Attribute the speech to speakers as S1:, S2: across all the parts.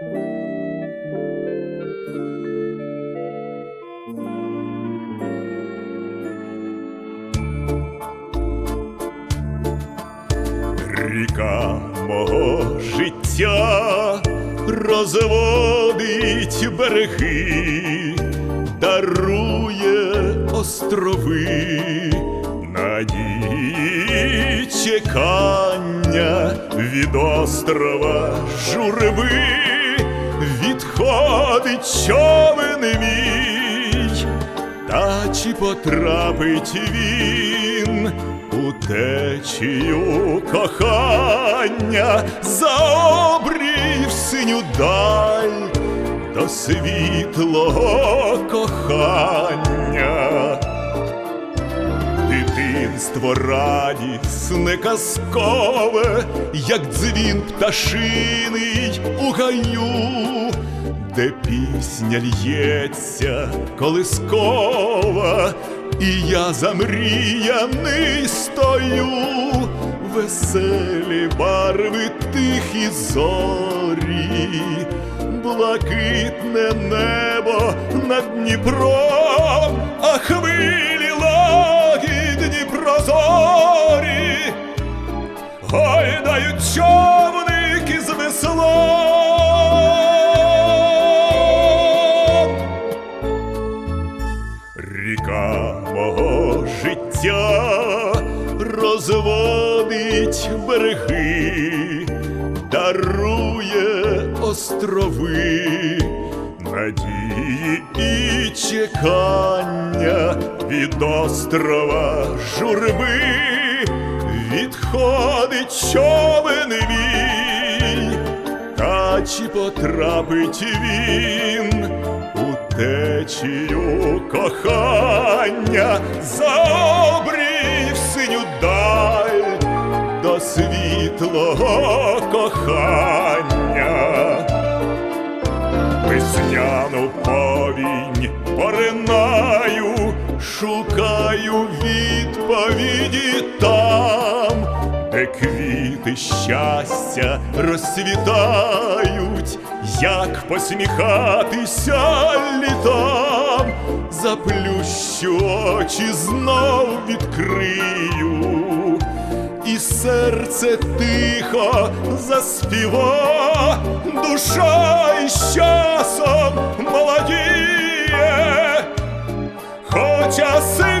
S1: Ріка мого життя розводить береги, дарує острови, надії чекання від острова журби, відходить човен мій. Та чи потрапить він у течію кохання за обрій в синю даль до світлого кохання? Дитинство радісне казкове, як дзвін пташиний у гаю, де пісня лється колискова, і я замріяний стою, веселі барви тихі зорі, блакитне небо над Дніпром, а хвилі лагідні прозорі, гойдають човники з веслом. Розводить береги, дарує острови, надії і чекання від острова журби, відходить човен мій, та чи потрапить він у течію кохання? За обрій в синю світлого кохання? Весняну повінь поринаю, шукаю відповіді там, де квіти щастя розцвітають, як посміхатися літам, заплющу очі знов відкрию серце тихо заспіва, душа із часом молодіє, хоча сивіє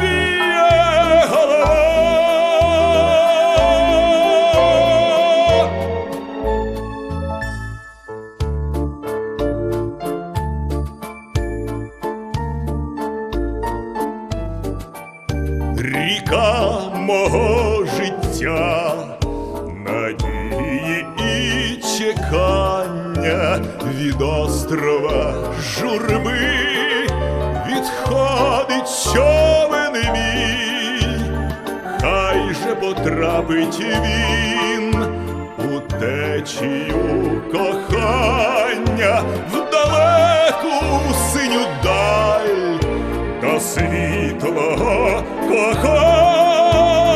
S1: Ріка мого життя, надії і чекання від острова журби, відходить човен мій, хай же потрапить він у течію кохання в далеку синю даль світлого кохання.